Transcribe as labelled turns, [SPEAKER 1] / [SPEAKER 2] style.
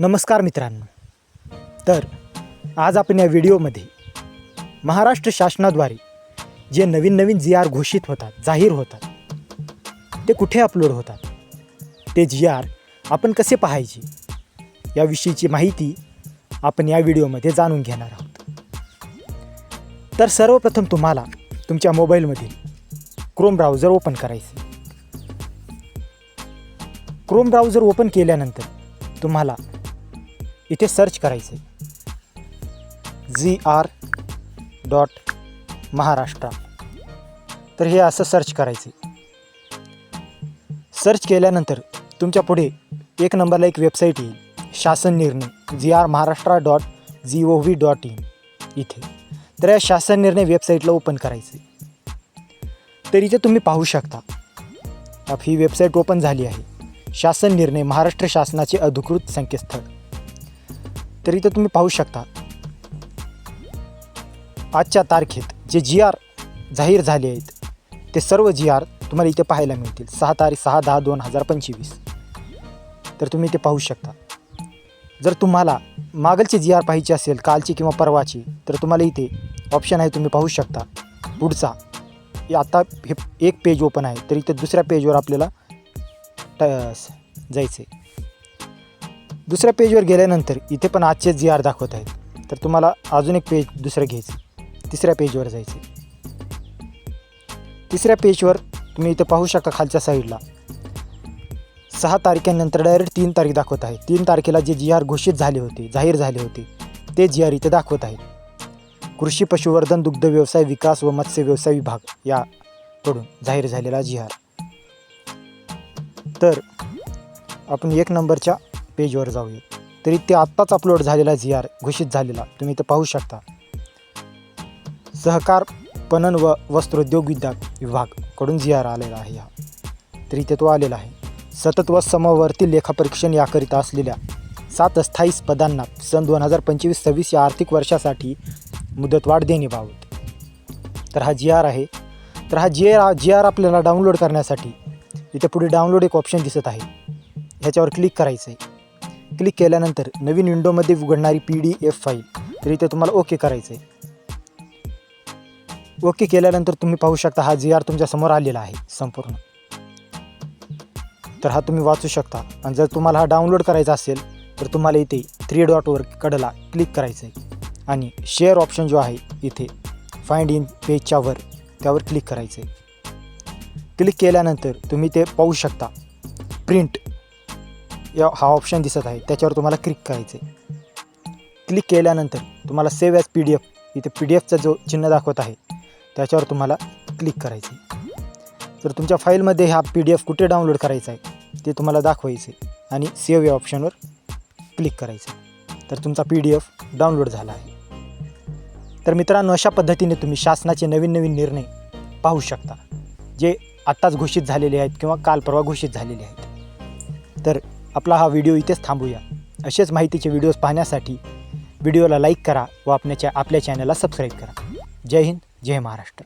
[SPEAKER 1] नमस्कार मित्रांनो. तर आज आपण या व्हिडिओमध्ये महाराष्ट्र शासनाद्वारे जे नवीन नवीन जी आर घोषित होतात जाहीर होतात ते कुठे अपलोड होतात? ते जी आर आपण कसे पाहायचे? याविषयीची माहिती आपण या व्हिडिओमध्ये जाणून घेणार आहोत. तर सर्वप्रथम तुम्हाला तुमच्या मोबाईलमधील क्रोम ब्राउझर ओपन करायचे क्रोम ब्राउझर ओपन केल्यानंतर तुम्हाला इथे सर्च करायचं. G R dot Maharashtra. तर हे असं सर्च करायचं. सर्च केल्यानंतर तुमच्यापुढे एक नंबरला एक वेबसाईट येईल. शासन निर्णय. G R Maharashtra dot G O V dot in इथे. तर या शासन निर्णय वेबसाईटला ओपन करायचे. तर इथे तुम्ही पाहू शकता. ही वेबसाईट ओपन झाली आहे. शासन निर्णय महाराष्ट्र शासनाचे अधिकृत संकेतस्थळ. तर इथं तुम्ही पाहू शकता. आजच्या तारखेत जे जी आर जाहीर झाले आहेत ते सर्व जी आर तुम्हाला इथे पाहायला मिळतील. सहा तारीख सहा दहा दोन हजार पंचवीस. तर तुम्ही इथे पाहू शकता. जर तुम्हाला मागलची जी आर पाहिजे असेल कालची किंवा परवाची तर तुम्हाला इथे ऑप्शन आहे तुम्ही पाहू शकता. पुढचा हे आता हे एक पेज ओपन आहे तर इथे दुसऱ्या पेजवर आपल्याला ट जायचं आहे दुसऱ्या पेजवर गेल्यानंतर इथे पण आजचे जी आर दाखवत आहेत. तर तुम्हाला अजून एक पेज दुसरं घ्यायचं तिसऱ्या पेजवर जायचं तिसऱ्या पेजवर तुम्ही इथे पाहू शकता खालच्या साईडला. सहा तारखेनंतर डायरेक्ट तीन तारीख दाखवत आहे. तीन तारखेला जे जी आर घोषित झाले होते जाहीर झाले होते ते जी आर इथे दाखवत आहेत कृषी पशुवर्धन दुग्ध व्यवसाय विकास व मत्स्य व्यवसाय विभाग याकडून जाहीर झालेला जी आर तर आपण एक नंबरच्या पेजवर जाऊया. तरी ते आत्ताच अपलोड झालेला जी आर घोषित झालेला. तुम्ही इथं पाहू शकता. सहकार पणन व वस्त्रोद्योग विभाग विभागकडून जी आर आलेला आहे हा. तरी ते तो आलेला आहे. सतत व समवर्ती लेखापरीक्षण याकरिता असलेल्या सात स्थायी पदांना सन दोन हजार पंचवीस सव्वीस या आर्थिक वर्षासाठी मुदतवाढ देणेबाबत तर हा जी आर आहे. तर हा जी आर जी आर आपल्याला डाउनलोड करण्यासाठी इथे पुढे डाउनलोड एक ऑप्शन दिसत आहे. ह्याच्यावर क्लिक करायचं आहे क्लिक केल्यानंतर नवीन विंडोमध्ये उघडणारी पी डी एफ फाईल. तर इथे तुम्हाला ओके करायचं आहे ओके केल्यानंतर तुम्ही पाहू शकता हा जी आर तुमच्यासमोर आलेला आहे संपूर्ण. तर हा तुम्ही वाचू शकता. आणि जर तुम्हाला हा डाउनलोड करायचा असेल तर तुम्हाला इथे थ्री डॉटवर कडला क्लिक करायचं आहे आणि शेअर ऑप्शन जो आहे इथे फाइंड इन पेजच्या वर त्यावर क्लिक करायचं आहे क्लिक केल्यानंतर तुम्ही ते पाहू शकता. प्रिंट या हा ऑप्शन दिसत आहे. त्याच्यावर तुम्हाला क्लिक करायचं आहे क्लिक केल्यानंतर तुम्हाला save as P D F इथे पी डी एफचा जो चिन्ह दाखवत आहे त्याच्यावर तुम्हाला क्लिक करायचं आहे तर तुमच्या फाईलमध्ये हा पी डी एफ कुठे डाउनलोड करायचा आहे ते तुम्हाला दाखवायचे आणि सेव्ह या ऑप्शनवर क्लिक करायचं तर तुमचा पी डी एफ डाउनलोड झाला आहे. तर मित्रांनो अशा पद्धतीने तुम्ही शासनाचे नवीन नवीन निर्णय पाहू शकता जे आत्ताच घोषित झालेले आहेत किंवा काल परवा घोषित झालेले आहेत. तर आपला हा व्हिडिओ इथेच थांबूया. असेच माहितीचे व्हिडिओज पाहण्यासाठी व्हिडिओला लाईक करा व आपल्या आपल्या चॅनलला सबस्क्राईब करा. जय हिंद जय महाराष्ट्र.